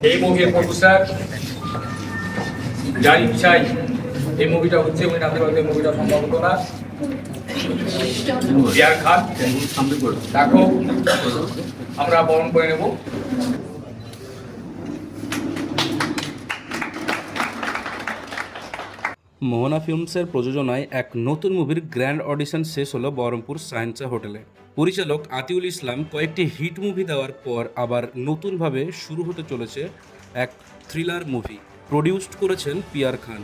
এই movie producer যার ইচ্ছাই এই মুভিটা হচ্ছে উনি নাতে পারতে মুভিটা সম্ভব হতো না। জিয়ার খান আমরা বরণ করে নেব। মোহনা ফিল্মসের প্রযোজনায় এক নতুন মুভির গ্র্যান্ড অডিশন শেষ হলো বহরমপুর সায়েন্সা হোটেলে। পরিচালক আতিউল ইসলাম কয়েকটি হিট মুভি দেওয়ার পর আবার নতুনভাবে শুরু হতে চলেছে এক থ্রিলার মুভি, প্রডিউসড করেছেন পিয়ার খান।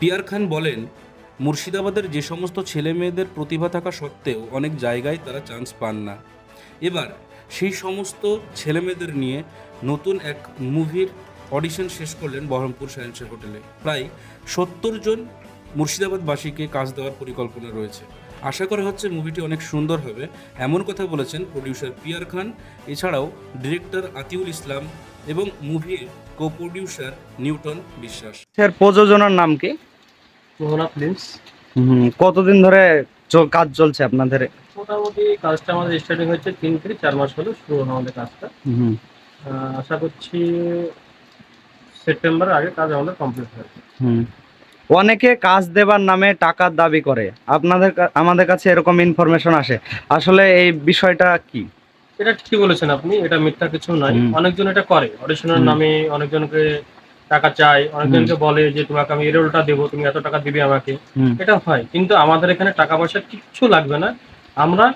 পিয়ার খান বলেন, মুর্শিদাবাদের যে সমস্ত ছেলে মেয়েদের প্রতিভা থাকা সত্ত্বেও অনেক জায়গায় তারা চান্স পান না। এবার সেই সমস্ত ছেলেমেয়েদের নিয়ে নতুন এক মুভির অডিশন শেষ করলেন বহরমপুর সায়েন্সের হোটেলে। প্রায় সত্তর জন মুর্শিদাবাদবাসীকে কাজ দেওয়ার পরিকল্পনা রয়েছে। আশা করা হচ্ছে মুভিটি অনেক সুন্দর হবে। এমন কথা বলেছেন প্রডিউসার পিয়ার খান এছাড়াও ডিরেক্টর আতিউল ইসলাম এবং মুভির co producer Newton Biswas. Sir প্রযোজনার নাম কি? মোহনা ফিল্মস। কতদিন ধরে কাজ চলছে আপনাদের? মোটামুটি কাজটা আমাদের স্টার্টিং হয়েছে তিন থেকে চার মাস হলো শুরু হলো আমাদের কাজটা। আশা করছি সেপ্টেম্বরের আগে কাজ আমাদের কমপ্লিট হবে হুম। অনেকে কাজ দেবার নামে টাকার দাবি করে। আপনাদের আমাদের কাছে এরকম ইনফরমেশন আসে। আসলে এই বিষয়টা কি? এটা ঠিকই বলেছেন আপনি এটা মিথ্যা কিছু নয়। অনেকজন এটা করে। অডিশনের নামে অনেকজনকে টাকা চাই অনেকজনকে বলে যে তোমাকে আমি এর রোলটা দেবো তুমি এত টাকা দিবে আমাকে। এটা হয়। কিন্তু আমাদের এখানে টাকা পয়সা কিচ্ছু লাগবে না। আমরা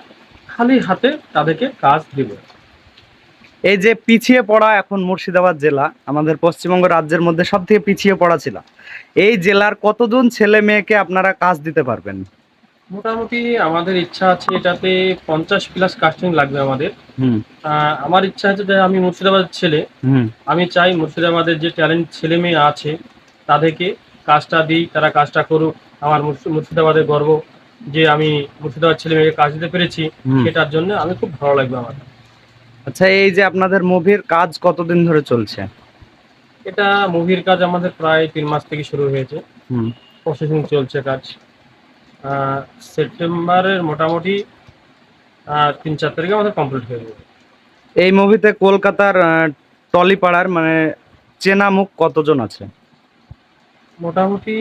খালি হাতে তাদেরকে কাজ দিব। এই যে পিছিয়ে পড়া এখন মুর্শিদাবাদ জেলা আমাদের পশ্চিমবঙ্গ রাজ্যের মধ্যে সব থেকে পিছিয়ে পড়া ছিল। এই জেলার কতজন ছেলে মেয়েকে আপনারা কাজ দিতে পারবেন? মোটামুটি আমাদের ইচ্ছা আছে এটাতে পঞ্চাশ প্লাস কাস্টিং লাগবে আমাদের। আমার ইচ্ছা আছে যে আমি মুর্শিদাবাদের ছেলে আমি চাই মুর্শিদাবাদের যে ট্যালেন্ট ছেলে মেয়ে আছে তাদেরকে কাজটা দিই তারা কাজটা করুক। আমার মুর্শি- মুর্শিদাবাদের গর্ব যে আমি মুর্শিদাবাদ ছেলে মেয়েকে কাজ দিতে পেরেছি সেটার জন্য আমি খুব ভালো লাগবে আমার। আচ্ছা এই যে আপনাদের মুভির কাজ কতদিন ধরে চলছে? এটা মুভির কাজ আমাদের প্রায় তিন মাস থেকে শুরু হয়েছে। হুম। প্রসেসিং চলছে কাজ। সেপ্টেম্বরের মোটামুটি তিন চার তারিখে আমাদের কমপ্লিট হয়ে যাবে। এই মুভিতে কলকাতার টলিপাড়ার মানে চেনা মুখ কতজন আছে? মোটামুটি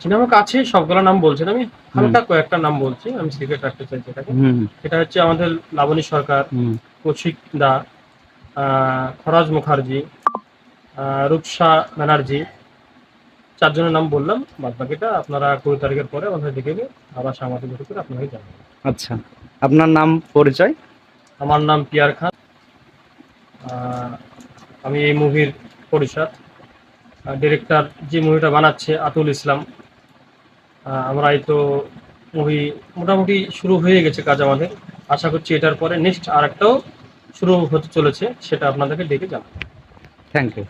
চেনা মুখ আছে সবগুলো নাম বলছেন আমি। হালকা কয়েকটা নাম বলছি আমি সিক্রেট রাখতে চাইছি এটা হচ্ছে আমাদের লাবণী সরকার। কৌশিক দা খরাজ মুখার্জি রূপসা ব্যানার্জি। চারজনের নাম বললাম বাদ বাকিটা আপনারা কুড়ি তারিখের পরে আমাদের দিকে আবার সাংবাদিক করে আপনাকে জানাবেন আচ্ছা আপনার নাম পরিচয়? আমার নাম পিয়ার খান। আমি এই মুভির পরিষদ ডিরেক্টর যে মুভিটা বানাচ্ছে আতুল ইসলাম আমরা এই তো মুভি মোটামুটি শুরু হয়ে গেছে কাজ আমাদের। আশা করছি এটার পরে নেক্সট আর একটাও শুরু হতে চলেছে, সেটা আপনাদেরকে ডেকে জানাব। Thank you